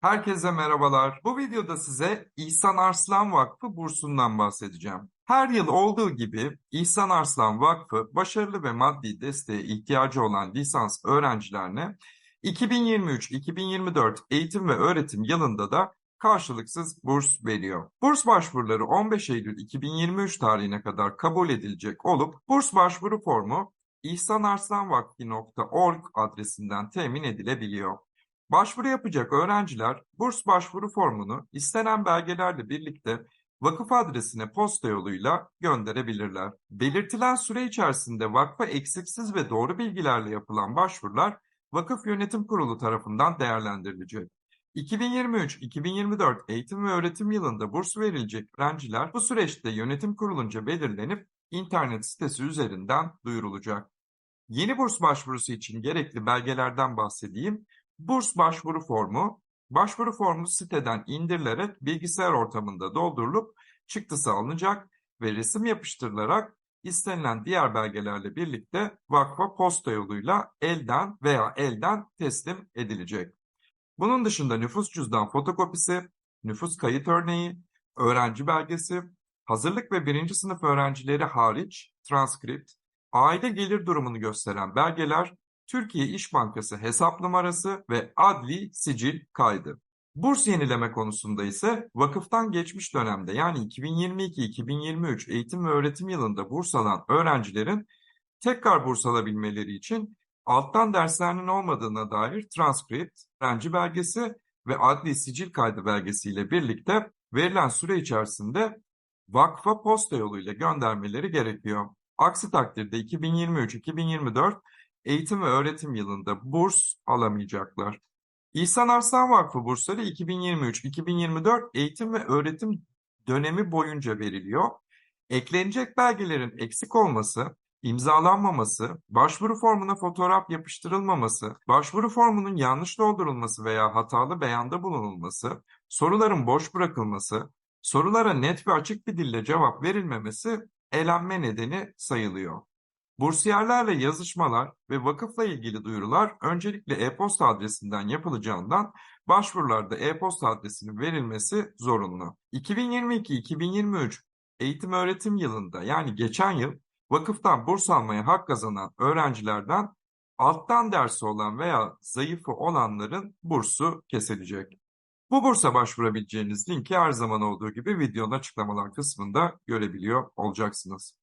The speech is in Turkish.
Herkese merhabalar. Bu videoda size İhsan Arslan Vakfı bursundan bahsedeceğim. Her yıl olduğu gibi İhsan Arslan Vakfı başarılı ve maddi desteğe ihtiyacı olan lisans öğrencilerine 2023-2024 eğitim ve öğretim yılında da karşılıksız burs veriyor. Burs başvuruları 15 Eylül 2023 tarihine kadar kabul edilecek olup burs başvuru formu ihsanarslanvakfi.org adresinden temin edilebiliyor. Başvuru yapacak öğrenciler burs başvuru formunu istenen belgelerle birlikte vakıf adresine posta yoluyla gönderebilirler. Belirtilen süre içerisinde vakfa eksiksiz ve doğru bilgilerle yapılan başvurular Vakıf Yönetim Kurulu tarafından değerlendirilecek. 2023-2024 eğitim ve öğretim yılında burs verilecek öğrenciler bu süreçte yönetim kurulunca belirlenip internet sitesi üzerinden duyurulacak. Yeni burs başvurusu için gerekli belgelerden bahsedeyim. Burs başvuru formu, başvuru formu siteden indirilerek bilgisayar ortamında doldurulup çıktısı alınacak ve resim yapıştırılarak istenilen diğer belgelerle birlikte vakfa posta yoluyla elden veya elden teslim edilecek. Bunun dışında nüfus cüzdan fotokopisi, nüfus kayıt örneği, öğrenci belgesi, hazırlık ve birinci sınıf öğrencileri hariç transkript, aile gelir durumunu gösteren belgeler, Türkiye İş Bankası hesap numarası ve adli sicil kaydı. Burs yenileme konusunda ise vakıftan geçmiş dönemde yani 2022-2023 eğitim ve öğretim yılında burs alan öğrencilerin tekrar burs alabilmeleri için alttan derslerinin olmadığına dair transkript, öğrenci belgesi ve adli sicil kaydı belgesiyle birlikte verilen süre içerisinde vakfa posta yoluyla göndermeleri gerekiyor. Aksi takdirde 2023-2024 eğitim ve öğretim yılında burs alamayacaklar. İhsan Arslan Vakfı bursları 2023-2024 eğitim ve öğretim dönemi boyunca veriliyor. Eklenecek belgelerin eksik olması, imzalanmaması, başvuru formuna fotoğraf yapıştırılmaması, başvuru formunun yanlış doldurulması veya hatalı beyanda bulunulması, soruların boş bırakılması, sorulara net ve açık bir dille cevap verilmemesi elenme nedeni sayılıyor. Bursiyerlerle yazışmalar ve vakıfla ilgili duyurular öncelikle e-posta adresinden yapılacağından başvurularda e-posta adresinin verilmesi zorunlu. 2022-2023 eğitim öğretim yılında yani geçen yıl vakıftan burs almaya hak kazanan öğrencilerden alttan dersi olan veya zayıfı olanların bursu kesilecek. Bu bursa başvurabileceğiniz linki her zaman olduğu gibi videonun açıklamalar kısmında görebiliyor olacaksınız.